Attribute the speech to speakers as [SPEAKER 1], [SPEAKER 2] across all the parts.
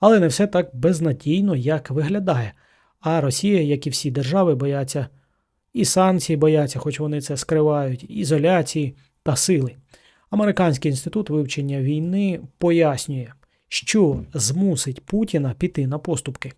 [SPEAKER 1] Але не все так безнадійно, як виглядає. А Росія, як і всі держави, бояться і санкцій бояться, хоч вони це скривають, ізоляції та сили. Американський інститут вивчення війни пояснює, що змусить Путіна піти на поступки.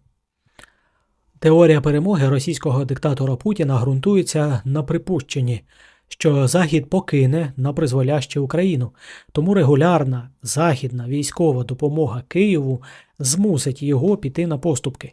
[SPEAKER 1] Теорія перемоги російського диктатора Путіна ґрунтується на припущенні, що Захід покине на призволяще Україну, тому регулярна західна військова допомога Києву змусить його піти на поступки.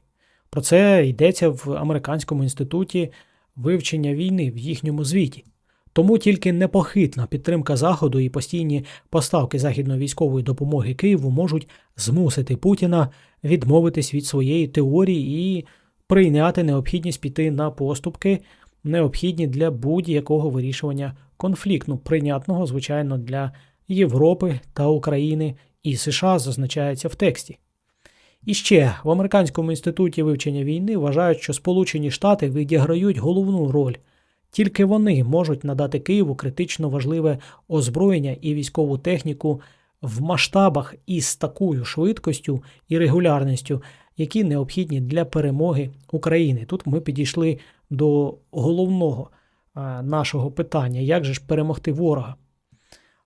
[SPEAKER 1] Про це йдеться в Американському інституті вивчення війни в їхньому звіті. Тому тільки непохитна підтримка Заходу і постійні поставки західної військової допомоги Києву можуть змусити Путіна відмовитись від своєї теорії і прийняти необхідність піти на поступки, необхідні для будь-якого вирішування конфлікту, прийнятного, звичайно, для Європи та України і США, зазначається в тексті. І ще в Американському інституті вивчення війни вважають, що Сполучені Штати відіграють головну роль. Тільки вони можуть надати Києву критично важливе озброєння і військову техніку в масштабах і з такою швидкістю і регулярністю, які необхідні для перемоги України. Тут ми підійшли до головного нашого питання: як же ж перемогти ворога?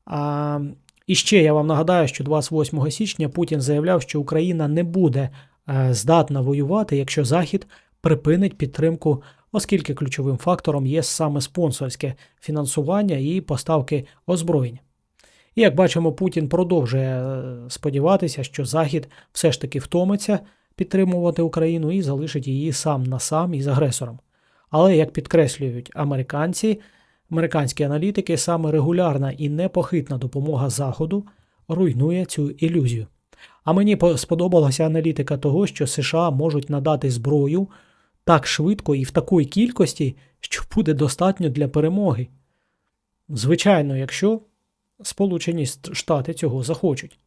[SPEAKER 1] А, і ще я вам нагадаю, що 28 січня Путін заявляв, що Україна не буде е, здатна воювати, якщо Захід припинить підтримку, оскільки ключовим фактором є саме спонсорське фінансування і поставки озброєння. І як бачимо, Путін продовжує е, сподіватися, що Захід все ж таки втомиться підтримувати Україну і залишить її сам на сам із агресором. Але як підкреслюють американці, американські аналітики, саме регулярна і непохитна допомога Заходу руйнує цю ілюзію. А мені сподобалася аналітика того, що США можуть надати зброю так швидко і в такій кількості, що буде достатньо для перемоги. Звичайно, якщо Сполучені Штати цього захочуть.